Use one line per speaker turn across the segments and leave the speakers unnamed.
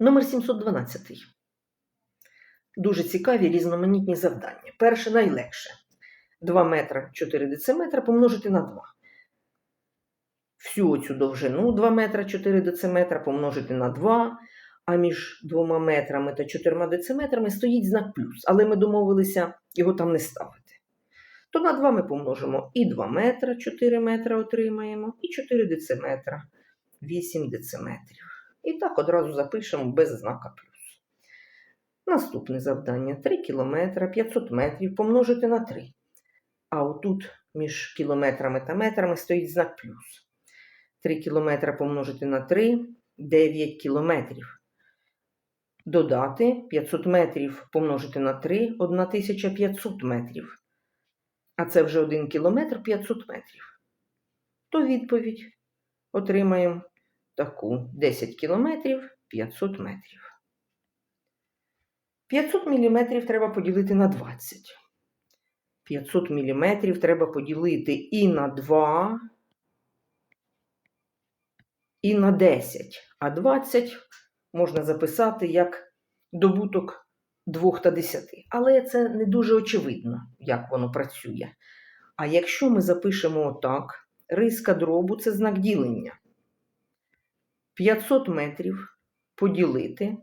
Номер 712. Дуже цікаві різноманітні завдання. Перше найлегше. 2 метра 4 дециметра помножити на 2. Всю цю довжину 2 метра 4 дециметра помножити на 2, а між 2 метрами та 4 дециметрами стоїть знак плюс, але ми домовилися його там не ставити. То на 2 ми помножимо і 2 метра 4 метра отримаємо, і 4 дециметра 8 дециметрів. І так одразу запишемо без знака плюс. Наступне завдання 3 кілометра 500 метрів помножити на 3. А отут між кілометрами та метрами стоїть знак плюс. 3 кілометра помножити на 3 9 кілометрів. Додати 500 метрів помножити на 3 1500 метрів. А це вже 1 кілометр 500 метрів. То відповідь отримаємо таку 10 кілометрів 500 метрів. 500 мм треба поділити на 20. 500 мм треба поділити і на 2, і на 10. А 20 можна записати як добуток 2 та 10. Але це не дуже очевидно, як воно працює. А якщо ми запишемо отак, риска дробу це знак ділення. 500 метрів поділити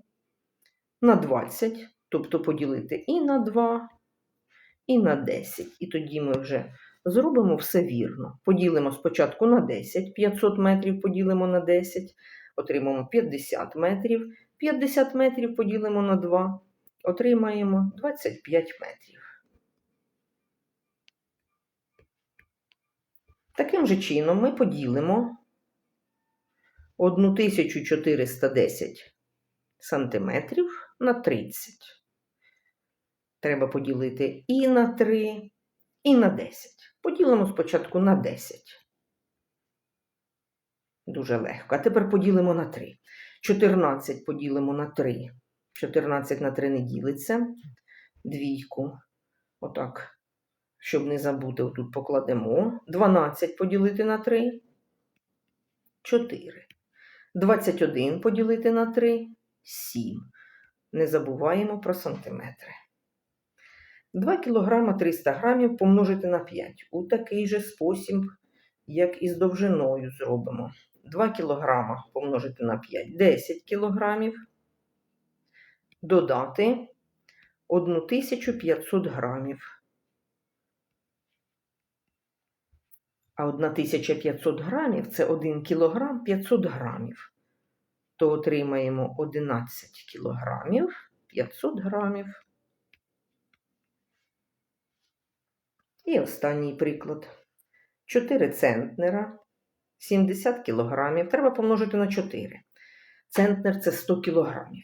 на 20, тобто поділити і на 2, і на 10. І тоді ми вже зробимо все вірно. Поділимо спочатку на 10, 500 метрів поділимо на 10, отримаємо 50 метрів. 50 метрів поділимо на 2, отримаємо 25 метрів. Таким же чином ми поділимо 1410 сантиметрів на 30. Треба поділити і на 3, і на 10. Поділимо спочатку на 10. Дуже легко. А тепер поділимо на 3. 14 поділимо на 3. 14 на 3 не ділиться. Двійку. Отак, щоб не забути, отут покладемо. 12 поділити на 3. 4. 21 поділити на 3 7. Не забуваємо про сантиметри. 2 кг 300 грамів помножити на 5. У такий же спосіб, як і з довжиною зробимо. 2 кг помножити на 5 10 кг. Додати 1500 грамів. А 1500 грамів це 1 кг 500 грамів. То отримаємо 11 кілограмів 500 грамів. І останній приклад. 4 центнера 70 кілограмів. Треба помножити на 4. Центнер це 100 кілограмів.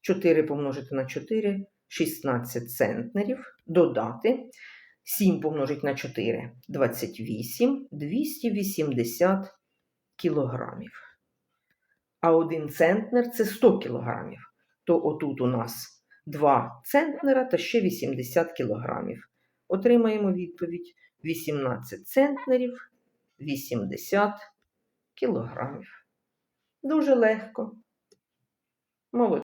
4 помножити на 4 16 центнерів. Додати 7 помножити на 4 28 280 кілограмів. А 1 центнер це 100 кілограмів. То отут у нас 2 центнера та ще 80 кілограмів. Отримаємо відповідь 18 центнерів 80 кілограмів. Дуже легко. Молодці.